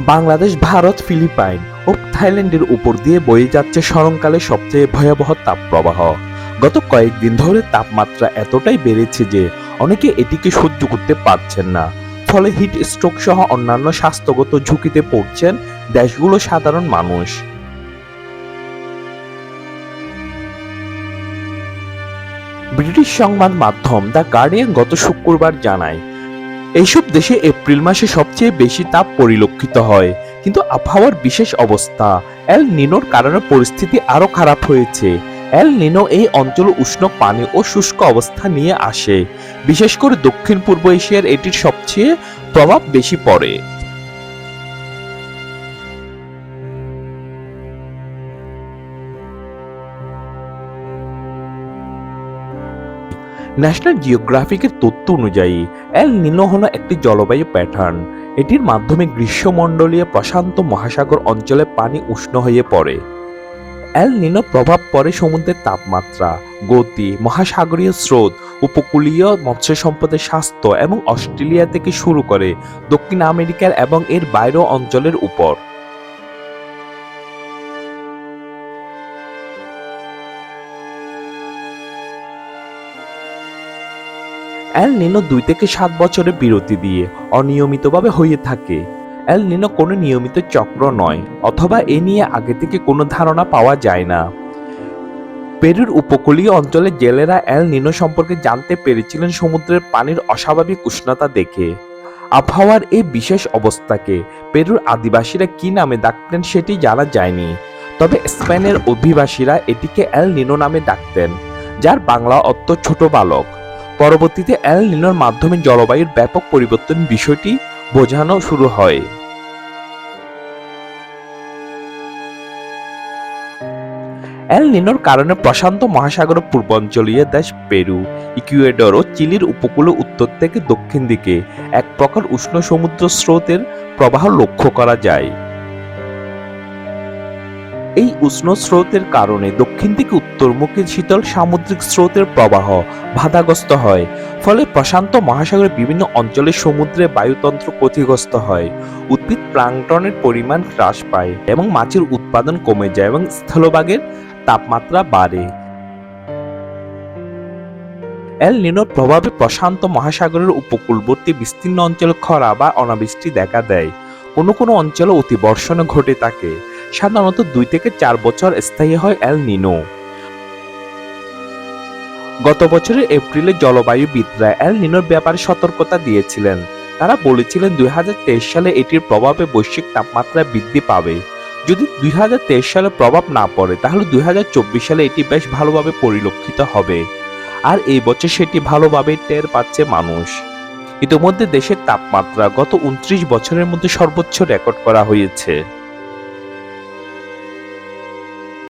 Bangladesh, Bharat, Philippine ও থাইল্যান্ডের উপর দিয়ে বয়ে যাচ্ছে স্মরণকালে সবচেয়ে ভয়াবহ তাপপ্রবাহ। গত কয়েকদিন ধরে তাপমাত্রা এতটাই বেড়েছে যে অনেকে এটিকে সহ্য করতে পারছেন না। ফলে হিট স্ট্রোক সহ অন্যান্য স্বাস্থ্যগত ঝুঁকিতে পড়ছেন দেশগুলো সাধারণ মানুষ। ব্রিটিশ সংবাদ মাধ্যম দ্য গার্ডিয়ান গত শুক্রবার জানায় এইসব দেশে এপ্রিল মাসে সবচেয়ে বেশি তাপ পরিলক্ষিত হয়। কিন্তু আবহাওয়ার বিশেষ অবস্থা, এল নিনোর কারণে পরিস্থিতি আরও খারাপ হয়েছে। এল নিনো এই অঞ্চল উষ্ণ পানি ও শুষ্ক অবস্থা নিয়ে আসে। বিশেষ করে দক্ষিণ পূর্ব এশিয়ার এটির সবচেয়ে প্রভাব বেশি পড়ে। ন্যাশনাল জিওগ্রাফিকের তথ্য অনুযায়ী এল নিনো হলো একটি জলবায়ু প্যাটার্ন এটির মাধ্যমে গ্রীষ্মমণ্ডলীয় প্রশান্ত মহাসাগর অঞ্চলে পানি উষ্ণ হয়ে পড়ে। এল নিনো প্রভাব পড়ে সমুদ্রের তাপমাত্রা, গতি, মহাসাগরীয় স্রোত, উপকূলীয় মৎস্য সম্পদের স্বাস্থ্য এবং অস্ট্রেলিয়া থেকে শুরু করে দক্ষিণ আমেরিকার এবং এর বাইরেও অঞ্চলের উপর। এল নিনো দুই থেকে সাত বছরের বিরতি দিয়ে অনিয়মিতভাবে হয়ে থাকে। এল নিনো কোনো নিয়মিত চক্র নয়, অথবা এ নিয়ে আগে থেকে কোনো ধারণা পাওয়া যায় না। পেরুর উপকূলীয় অঞ্চলের জেলেরা এল নিনো সম্পর্কে জানতে পেরেছিলেন সমুদ্রের পানির অস্বাভাবিক উষ্ণতা দেখে। আবহাওয়ার এই বিশেষ অবস্থাকে পেরুর আদিবাসীরা কি নামে ডাকতেন সেটি জানা যায়নি। তবে স্পেনের অভিবাসীরা এটিকে এল নিনো নামে ডাকতেন, যার বাংলা অর্থ ছোট বালক। পরবর্তীতে এল নিনোর মাধ্যমে জলবায়ুর ব্যাপক পরিবর্তন বিষয়টি বোঝানো শুরু হয়। এল নিনোর কারণে প্রশান্ত মহাসাগর পূর্বাঞ্চলীয় দেশ পেরু, ইকুয়েডর ও চিলির উপকূল উত্তর থেকে দক্ষিণ দিকে এক প্রকার উষ্ণ সমুদ্র স্রোতের প্রবাহ লক্ষ্য করা যায়। এই উষ্ণ স্রোতের কারণে দক্ষিণ থেকে উত্তরমুখী শীতল সামুদ্রিক স্রোতের প্রবাহ বাধাগ্রস্ত হয়, ফলে প্রশান্ত মহাসাগরের বিভিন্ন অঞ্চলে সমুদ্রে বায়ুতন্ত্র ক্ষতিগ্রস্ত হয়, উদ্ভিদ প্লাঙ্কটনের পরিমাণ হ্রাস পায় এবং মাছের উৎপাদন কমে যায় এবং স্থলভাগের তাপমাত্রা বাড়ে। এল নিনোর প্রভাবে প্রশান্ত মহাসাগরের উপকূলবর্তী বিস্তীর্ণ অঞ্চলে খরা বা অনাবৃষ্টি দেখা দেয়। কোনো কোনো অঞ্চলে অতিবর্ষণ ঘটে থাকে। সাধারণত দুই থেকে চার বছর স্থায়ী হয় এল নিনো। গত বছরের এপ্রিলে জলবায়ুবিদরা এল নিনোর ব্যাপারে সতর্কতা দিয়েছিলেন। তারা বলেছিলেন দুই সালে এটির প্রভাবে বৈশ্বিক তাপমাত্রা বৃদ্ধি পাবে। যদি দুই হাজার তেইশ সালে প্রভাব না পড়ে, তাহলে দুই হাজার চব্বিশ সালে এটি বেশ ভালোভাবে পরিলক্ষিত হবে। আর এই বছর সেটি ভালোভাবে টের পাচ্ছে মানুষ। ইতিমধ্যে দেশের তাপমাত্রা গত উনত্রিশ বছরের মধ্যে সর্বোচ্চ রেকর্ড করা হয়েছে।